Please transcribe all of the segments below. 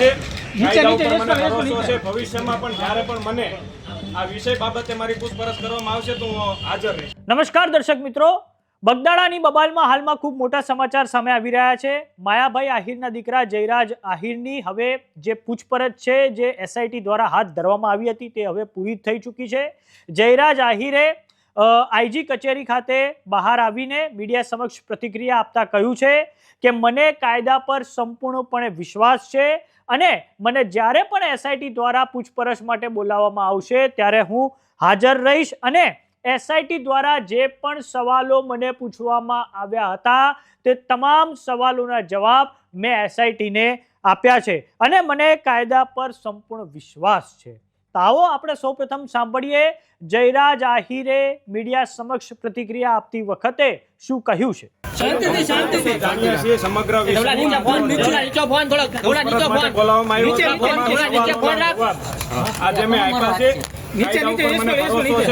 છે. ભવિષ્યમાં પણ જ્યારે પણ મને આ વિષય બાબતે મારી પૂછપરછ કરવામાં આવશે તો હું હાજર રહીશ. નમસ્કાર દર્શક મિત્રો. બગદાણાની બબાલમાં હાલમાં ખૂબ મોટા સમાચાર સામે આવી રહ્યા છે. માયાભાઈ આહિરના દીકરા જયરાજ આહિરની હવે જે પૂછપરછ છે જે એસઆઈટી દ્વારા હાથ ધરવામાં આવી હતી તે હવે પૂરી થઈ ચૂકી છે. જયરાજ આહિરે આઈજી કચેરી ખાતે બહાર આવીને મીડિયા સમક્ષ પ્રતિક્રિયા આપતા કહ્યું છે કે મને કાયદા પર સંપૂર્ણપણે વિશ્વાસ છે અને મને જ્યારે પણ એસઆઈટી દ્વારા પૂછપરછ માટે બોલાવવામાં આવશે ત્યારે હું હાજર રહીશ અને એસઆઈટી દ્વારા જે પણ સવાલો મને પૂછવામાં આવ્યા હતા તે તમામ સવાલોના જવાબ મેં એસઆઈટીને આપ્યા છે અને મને કાયદા પર સંપૂર્ણ વિશ્વાસ છે. તો આવો આપણે સૌપ્રથમ સાંભળીએ. જયરાજ આહિરે મીડિયા સમક્ષ પ્રતિક્રિયા આપતી વખતે શું કહ્યું છે? શાંતિથી શાંતિથી. જાણીએ છીએ સમગ્ર આજે મેં આપ્યા છે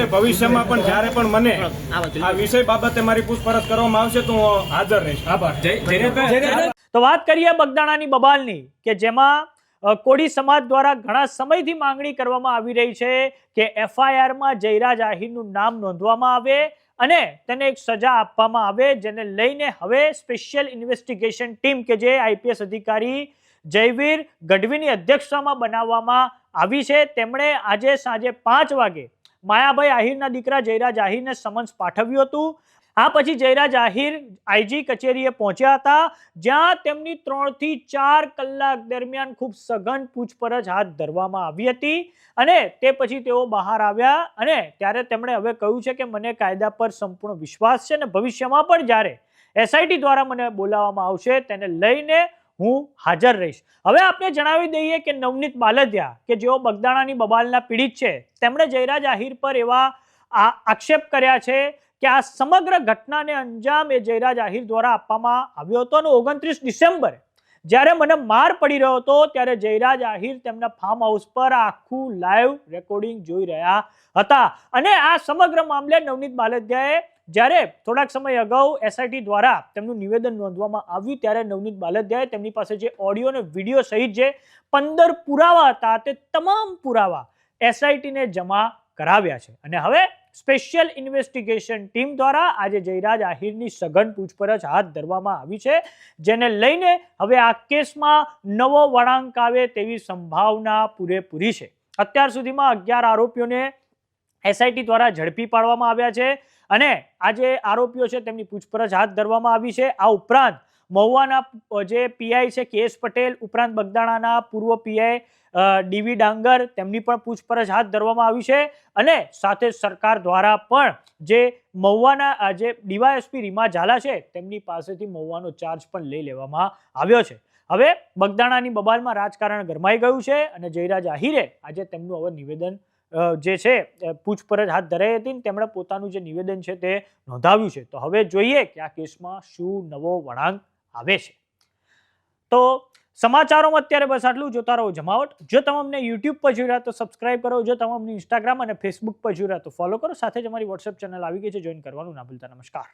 ભવિષ્યમાં પણ જ્યારે પણ મને આ આ વિષય બાબતે મારી પૂછપરછ કરવામાં આવશે તો હું હાજર રહીશ. આભાર. તો વાત કરીએ બગદાણાની બબાલની કે જેમાં કોળી સમાજ દ્વારા ઘણા સમયથી માંગણી કરવામાં આવી રહી છે કે એફઆઈઆરમાં જયરાજ આહિરનું નામ નોંધવામાં આવે અને તેને એક સજા આપવામાં આવે, જેને લઈને હવે સ્પેશિયલ ઇન્વેસ્ટિગેશન ટીમ કે જે આઈપીએસ અધિકારી જયવીર ગઢવીની અધ્યક્ષતામાં બનાવવામાં આવી છે. તેમણે આજે સાંજે પાંચ વાગે માયાભાઈ આહિરના દીકરા જયરાજ આહિરને સમન્સ પાઠવ્યું હતું. આ પછી જયરાજ આહિર આઈજી કચેરીએ પહોંચ્યા હતા, જ્યાં તેમની ત્રણથી ચાર કલાક દરમિયાન ખૂબ સઘન પૂછપરછ હાથ ધરવામાં આવી હતી અને તે પછી તેઓ બહાર આવ્યા અને ત્યારે તેમણે હવે કહ્યું છે કે મને કાયદા પર સંપૂર્ણ વિશ્વાસ છે અને ભવિષ્યમાં પણ જ્યારે એસઆઈટી દ્વારા મને બોલાવવામાં આવશે તેને લઈને હું હાજર રહીશ. હવે આપને જણાવી દઈએ કે નવનીત બાલદિયા, કે જેઓ બગદાણાની બબાલના પીડિત છે, તેમણે જયરાજ આહિર પર એવા આક્ષેપ કર્યા છે કે આ સમગ્ર ઘટનાને અંજામ એ જયરાજ આહિર દ્વારા આપવામાં આવ્યો હતો અને ઓગણત્રીસ ડિસેમ્બરે જ્યારે મને માર પડી રહ્યો હતો ત્યારે જયરાજ આહિર તેમના ફાર્મ હાઉસ પર આખું લાઈવ રેકોર્ડિંગ જોઈ રહ્યા હતા. અને આ સમગ્ર મામલે નવનીત બાલદિયાએ જ્યારે થોડાક સમય અગાઉ એસઆઈટી દ્વારા તેમનું નિવેદન નોંધવામાં આવ્યું ત્યારે નવનીત બાલદિયાએ તેમની પાસે જે ઓડિયો અને વીડિયો સહિત જે પંદર પુરાવા હતા તે તમામ પુરાવા એસઆઈટીને જમા કરાવ્યા છે. અને હવે સ્પેશિયલ ઇન્વેસ્ટિગેશન ટીમ દ્વારા આજે જયરાજ આહિરની સઘન પૂછપરછ હાથ ધરવામાં આવી છે, જેને લઈને હવે આ કેસમાં નવો વળાંક આવે તેવી સંભાવના પૂરેપૂરી છે. અત્યાર સુધીમાં અગિયાર આરોપીઓને એસઆઈટી દ્વારા ઝડપી પાડવામાં આવ્યા છે અને આ જે આરોપીઓ છે, તેમની પૂછપરછ હાથ ધરવામાં આવી છે. આ ઉપરાંત મહુવાના જે પીઆઈ છે કેએસ પટેલ ઉપરાંત બગદાણાના પૂર્વ પીઆઈ ડીવી ડાંગર, તેમની પણ પૂછપરછ હાથ ધરવામાં આવી છે. અને સાથે સરકાર દ્વારા પણ જે મહુવાના જે ડીવાયએસપી રીમા ઝાલા છે, તેમની પાસેથી મહુવાનો ચાર્જ પણ લઈ લેવામાં આવ્યો છે. હવે બગદાણાની બબાલમાં રાજકારણ ગરમાઈ ગયું છે અને જયરાજ આહિરે આજે તેમનું હવે નિવેદન જે છે પૂછપરછ હાથ ધરાઈ હતી તેમણે પોતાનું જે નિવેદન છે તે નોંધાવ્યું છે. તો હવે જોઈએ કે આ કેસમાં શું નવો વળાંક આવે છે. તો સમાચારોમાં અત્યારે બસ આટલું જોતા રહો જમાવટ. જો તમે યુટ્યુબ પર જોઈ રહ્યા તો સબસ્ક્રાઇબ કરો. જો તમે ઇન્સ્ટાગ્રામ અને ફેસબુક પર જોઈ રહ્યા તો ફોલો કરો. સાથે જ અમારી વોટ્સએપ ચેનલ આવી ગઈ છે. જોઈન કરવાનું ના ભૂલતા. નમસ્કાર.